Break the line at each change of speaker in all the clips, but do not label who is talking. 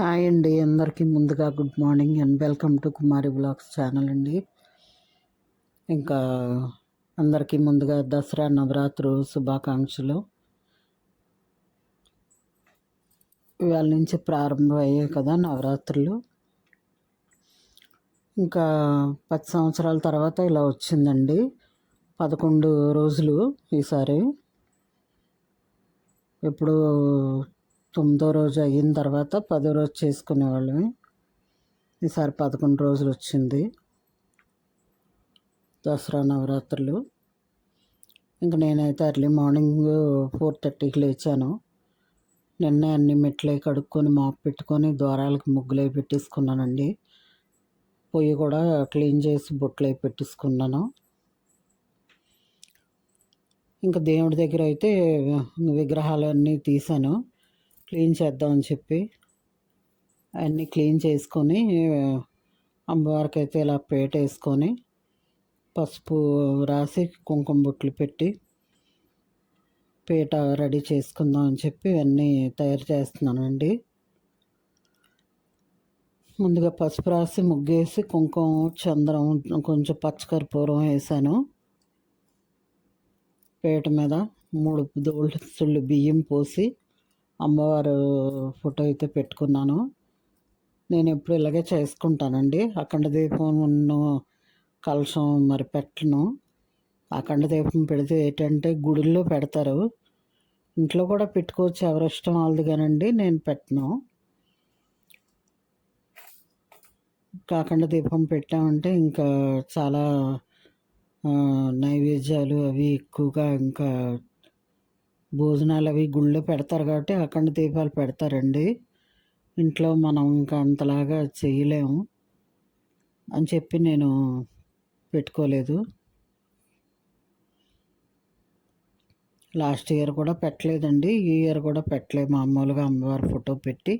Hi అండి అందరికీ ముందుగా good morning and welcome to Kumari blogs channel అండి. ఇంకా అందరికీ ముందుగా దసరా నవరాత్రు శుభాకాంక్షలు. ఇవాళ నుంచి ప్రారంభం అయ్యాయి కదా నవరాత్రులు. ఇంకా పది సంవత్సరాల తర్వాత ఇలా వచ్చిందండి. పదకొండు రోజులు ఈసారి. ఎప్పుడు తొమ్మిదో రోజు అయిన తర్వాత పదో రోజు చేసుకునేవాళ్ళమే. ఈసారి పదకొండు రోజులు వచ్చింది. దసరా నవరాత్రులు. ఇంక నేనైతే ఎర్లీ మార్నింగ్ ఫోర్ థర్టీకి లేచాను. నిన్న అన్ని మెట్లే కడుక్కొని మాప్ పెట్టుకొని ద్వారాలకు ముగ్గులు అవి పెట్టేసుకున్నానండి. పొయ్యి కూడా క్లీన్ చేసి బొట్లు పెట్టేసుకున్నాను. ఇంకా దేవుడి దగ్గర అయితే విగ్రహాలన్నీ తీశాను. క్లీన్ చేద్దామని చెప్పి అన్నీ క్లీన్ చేసుకొని అమ్మవారికి అయితే ఇలా పేట వేసుకొని పసుపు రాసి కుంకుమ బొట్లు పెట్టి పీట రెడీ చేసుకుందాం అని చెప్పి ఇవన్నీ తయారు చేస్తున్నానండి. ముందుగా పసుపు రాసి ముగ్గేసి కుంకుమ చంద్రం కొంచెం పచ్చకర్పూరం వేసాను. పీట మీద మూడు దోళ్ళు బియ్యం పోసి అమ్మవారు ఫోటో అయితే పెట్టుకున్నాను. నేను ఎప్పుడు ఇలాగే చేసుకుంటానండి. అఖండ దీపం కలశం మరి పెట్టను. అఖండ దీపం పెడితే ఏంటంటే గుడిలో పెడతారు. ఇంట్లో కూడా పెట్టుకోవచ్చు ఎవరి ఇష్టం వాళ్ళది కానండి నేను పెట్టను. కాకుండా దీపం పెట్టామంటే ఇంకా చాలా నైవేద్యాలు అవి ఎక్కువగా ఇంకా భోజనాలు అవి గుళ్ళో పెడతారు కాబట్టి అఖండ దీపాలు పెడతారండి. ఇంట్లో మనం ఇంకా అంతలాగా చేయలేము అని చెప్పి నేను పెట్టుకోలేదు. లాస్ట్ ఇయర్ కూడా పెట్టలేదండి. ఈ ఇయర్ కూడా పెట్టలేదు. మామూలుగా అమ్మవారి ఫోటో పెట్టి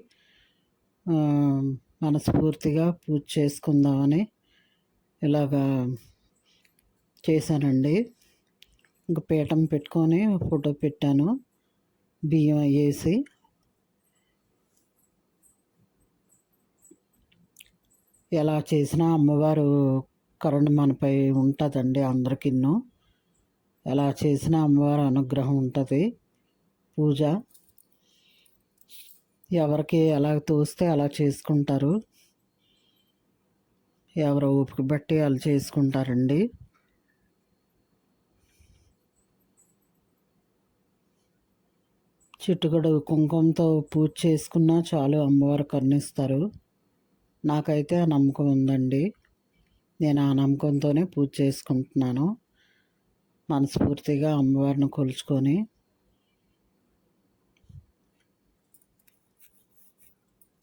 మనస్ఫూర్తిగా పూజ చేసుకుందామని ఇలాగా చేశానండి. ఇంకా పీఠం పెట్టుకొని ఫోటో పెట్టాను. బియ్యం వేసి. ఎలా చేసినా అమ్మవారు కరుణ మనపై ఉంటుందండి అందరికిన్నో. ఎలా చేసినా అమ్మవారి అనుగ్రహం ఉంటుంది. పూజ. ఎవరికి ఎలా తోస్తే అలా చేసుకుంటారు. ఎవరు ఓపిక బట్టి వాళ్ళు చేసుకుంటారండి. చిట్టుగడు కుంకుమతో పూజ చేసుకున్నా చాలు అమ్మవారు కరుణిస్తారు. నాకైతే ఆ నమ్మకం ఉందండి. నేను ఆ నమ్మకంతోనే పూజ చేసుకుంటున్నాను. మనస్ఫూర్తిగా అమ్మవారిని కొలుచుకొని.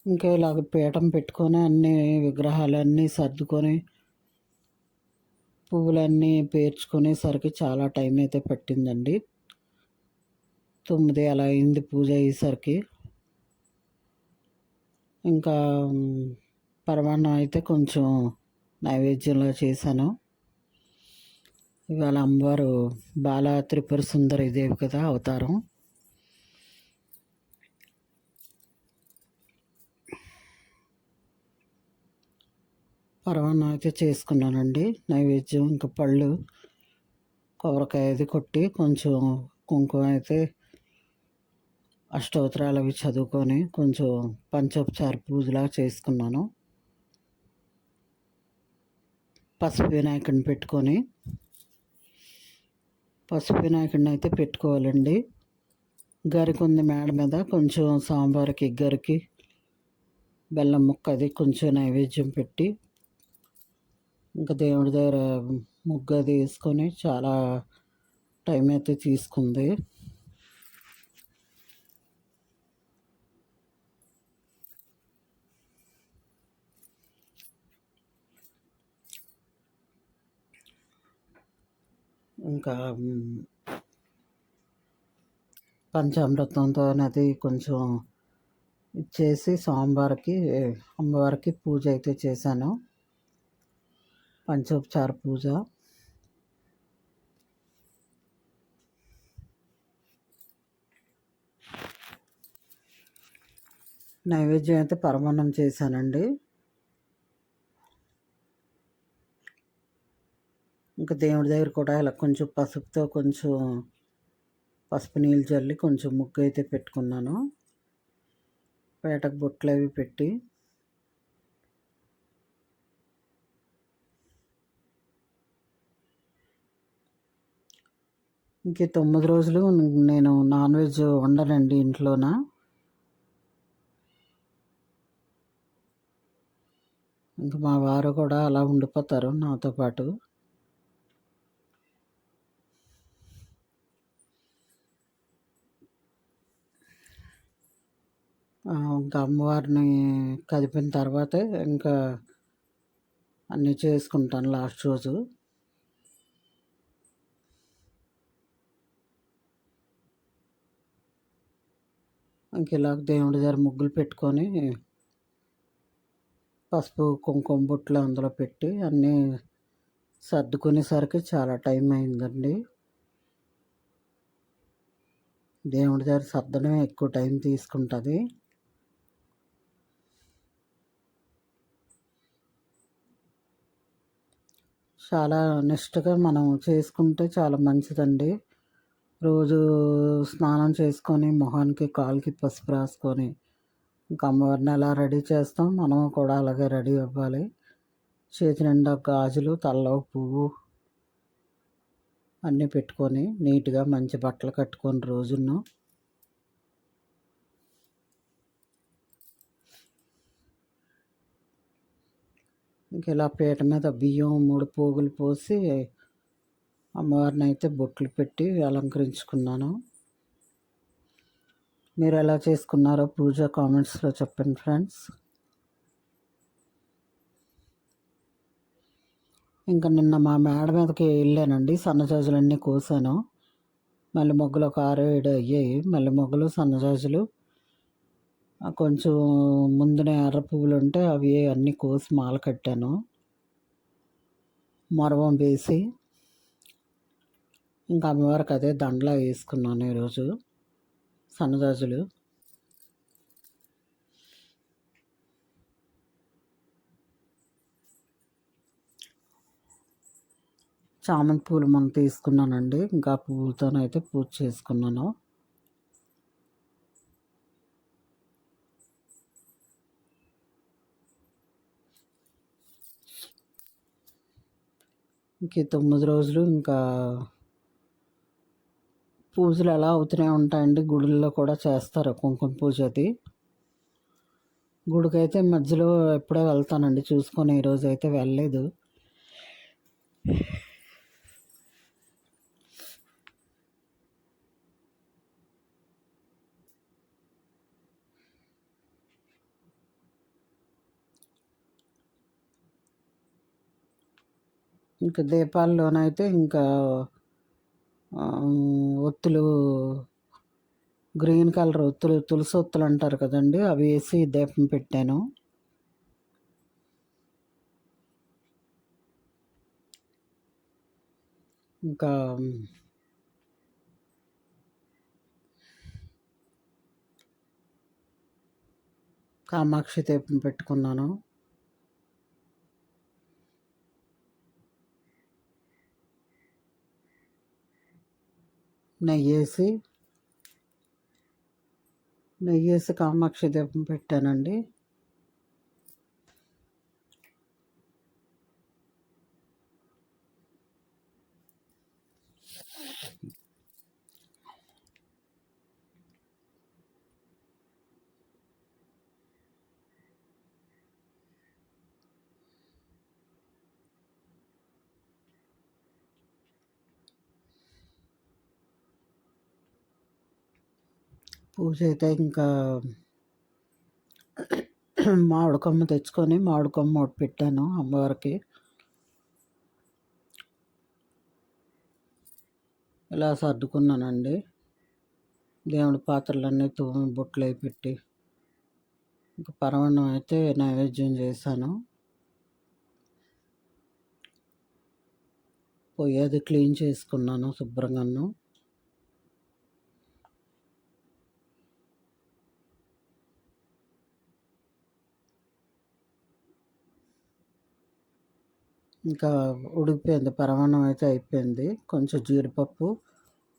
ఇంకా ఇలాగ పీఠం పెట్టుకొని అన్ని విగ్రహాలన్నీ సర్దుకొని పువ్వులన్నీ పేర్చుకునేసరికి చాలా టైం అయితే పట్టిందండి. తొమ్మిది అలా అయింది పూజ అయ్యేసరికి. ఇంకా పరమాన్నం అయితే కొంచెం నైవేద్యంలో చేశాను. ఇవాళ అమ్మవారు బాల త్రిపుర సుందరి దేవి కదా అవతారం. పరమాన్నం అయితే చేసుకున్నానండి. నైవేద్యం ఇంకా పళ్ళు కొబ్బరికాయ అది కొట్టి కొంచెం కుంకుమ అయితే అష్టోత్తరాలు అవి చదువుకొని కొంచెం పంచోపచార పూజలా చేసుకున్నాను. పసుపు వినాయకుడిని పెట్టుకొని పసుపు వినాయకుడిని అయితే పెట్టుకోవాలండి. గరికి ఉంది మేడ మీద కొంచెం సాంబార్కి గరికి బెల్లం ముక్క అది కొంచెం నైవేద్యం పెట్టి ఇంకా దేవుడి దగ్గర ముగ్గు అది వేసుకొని చాలా టైం అయితే తీసుకుంది. ఇంకా పంచామృతంతో అది కొంచెం ఇచ్చేసి స్వామివారికి అమ్మవారికి పూజ అయితే చేశాను. పంచోపచార పూజ. నైవేద్యం అయితే పరమాన్నం చేశానండి. ఇంకా దేవుడి దగ్గర కూడా ఇలా కొంచెం పసుపుతో కొంచెం పసుపు నీళ్ళు చల్లి కొంచెం ముగ్గు అయితే పెట్టుకున్నాను. పేటకు బొట్లు అవి పెట్టి. ఇంక తొమ్మిది రోజులు నేను నాన్ వెజ్ వండనండి ఇంట్లోన. ఇంక మా వారు కూడా అలా ఉండిపోతారు నాతో పాటు. ఇంకా అమ్మవారిని కదిపిన తర్వాతే ఇంకా అన్నీ చేసుకుంటాను లాస్ట్ రోజు. ఇంక ఇలా దేవుడి దగ్గర ముగ్గులు పెట్టుకొని పసుపు కుంకుమ బుట్టలు అందులో పెట్టి అన్నీ సర్దుకునేసరికి చాలా టైం అయిందండి. దేవుడి దగ్గర సర్దడమే ఎక్కువ టైం తీసుకుంటుంది. చాలా నిష్టగా మనం చేసుకుంటే చాలా మంచిదండి. రోజు స్నానం చేసుకొని మొహానికి కాలుకి పసుపు రాసుకొని ఇంకా అమ్మవారిని ఎలా రెడీ చేస్తాం. మనం కూడా అలాగే రెడీ అవ్వాలి. చేతి నిండా గాజులు తలలో పువ్వు అన్నీ పెట్టుకొని నీట్గా మంచి బట్టలు కట్టుకొని రోజును ఇలా పీట మీద బియ్యం మూడు పోగులు పోసి అమ్మవారిని అయితే బొట్లు పెట్టి అలంకరించుకున్నాను. మీరు ఎలా చేసుకున్నారో పూజ కామెంట్స్లో చెప్పండి ఫ్రెండ్స్. ఇంకా నిన్న మా మేడ మీదకి వెళ్ళానండి. సన్నజాజులన్నీ కోసాను. మళ్ళీ మొగ్గలు ఒక ఆరు ఏడు అయ్యాయి. మళ్ళీ మొగ్గలు సన్నజాజులు కొంచెం ముందునే ఎర్ర పువ్వులు ఉంటే అవి అన్నీ కోసి మాల కట్టాను. మరవం వేసి ఇంకా అమ్మవారికి అదే దండలా వేసుకున్నాను ఈరోజు సన్నజాజులు. చామంతి పూలు మనం తీసుకున్నానండి. ఇంకా పువ్వులతోనైతే పూజ చేసుకున్నాను. ఇంక తొమ్మిది రోజులు ఇంకా పూజలు ఎలా అవుతూనే ఉంటాయండి. గుడుల్లో కూడా చేస్తారు కుంకుమ పూజ అది. గుడికైతే మధ్యలో ఎప్పుడో వెళ్తానండి. చూసుకొని ఈరోజు అయితే వెళ్ళలేదు. ఇంకా దీపాల్లోనైతే ఇంకా ఒత్తులు గ్రీన్ కలర్ ఒత్తులు తులసి ఒత్తులు అంటారు కదండి అవి వేసి దీపం పెట్టాను. ఇంకా కామాక్షి దీపం పెట్టుకున్నాను. నెయ్యి వేసి నెయ్యి వేసి కామాక్షి దీపం పెట్టానండి. పూజ అయితే ఇంకా మామిడి కొమ్మ తెచ్చుకొని మామిడి కొమ్మ ఒకటి పెట్టాను అమ్మవారికి. ఇలా సర్దుకున్నానండి. దేవుడి పాత్రలన్నీ తూమి బొట్లు అయి పెట్టి ఇంకా పరమాన్నం అయితే నైవేద్యం చేశాను. పొయ్యి అది క్లీన్ చేసుకున్నాను శుభ్రంగాను. ఇంకా ఉడికిపోయింది. పరమాన్నం అయితే అయిపోయింది. కొంచెం జీడిపప్పు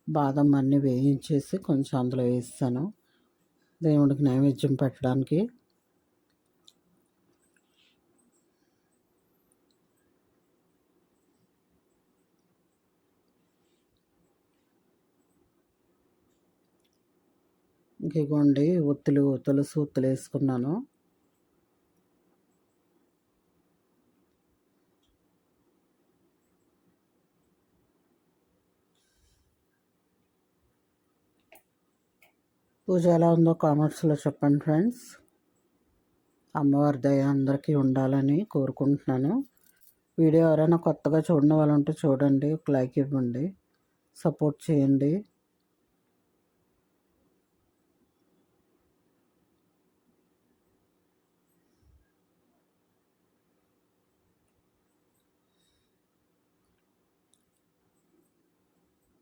బాదం అన్నీ వేయించేసి కొంచెం అందులో వేస్తాను. దేవుడికి నైవేద్యం పెట్టడానికి. ఇంకొండి ఒత్తులు తులసి ఒత్తులు వేసుకున్నాను. పూజ ఎలా ఉందో కామెంట్స్లో చెప్పండి ఫ్రెండ్స్ అమ్మవారి దయ అందరికీ ఉండాలని కోరుకుంటున్నాను. వీడియో ఎవరైనా కొత్తగా చూడని వాళ్ళు ఉంటే చూడండి ఒక లైక్ ఇవ్వండి సపోర్ట్ చేయండి.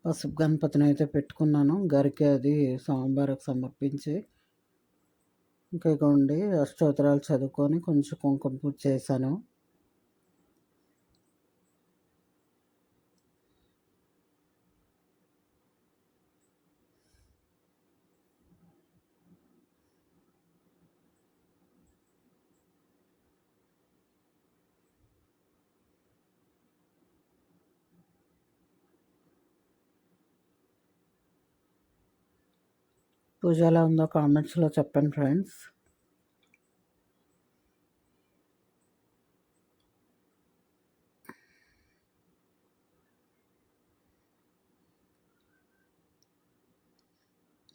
పసుపు గణపతిని అయితే పెట్టుకున్నాను. గరికి అది సోమవారికి సమర్పించి ఇంకా ఇవ్వండి అష్టోత్తరాలు చదువుకొని కొంచెం కుంకుమ పూజ చేశాను. పూజ ఎలా ఉందో కామెంట్స్లో చెప్పండి ఫ్రెండ్స్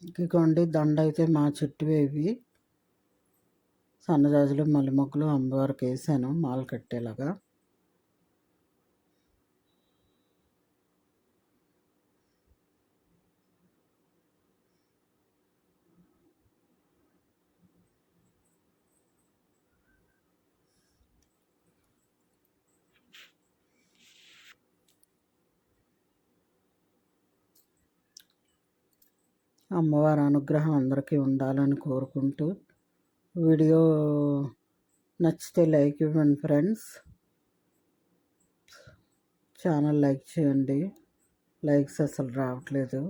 ఇంకోండి దండ అయితే మా చుట్టూ ఇవి సన్నజాజులు మల్లె మొగ్గలు అమ్మవారికి వేసాను మాల కట్టేలాగా. అమ్మవారి అనుగ్రహం అందరికీ ఉండాలని కోరుకుంటూ వీడియో నచ్చితే లైక్ ఇవ్వండి ఫ్రెండ్స్. ఛానల్ లైక్ చేయండి. లైక్స్ అసలు రావట్లేదు.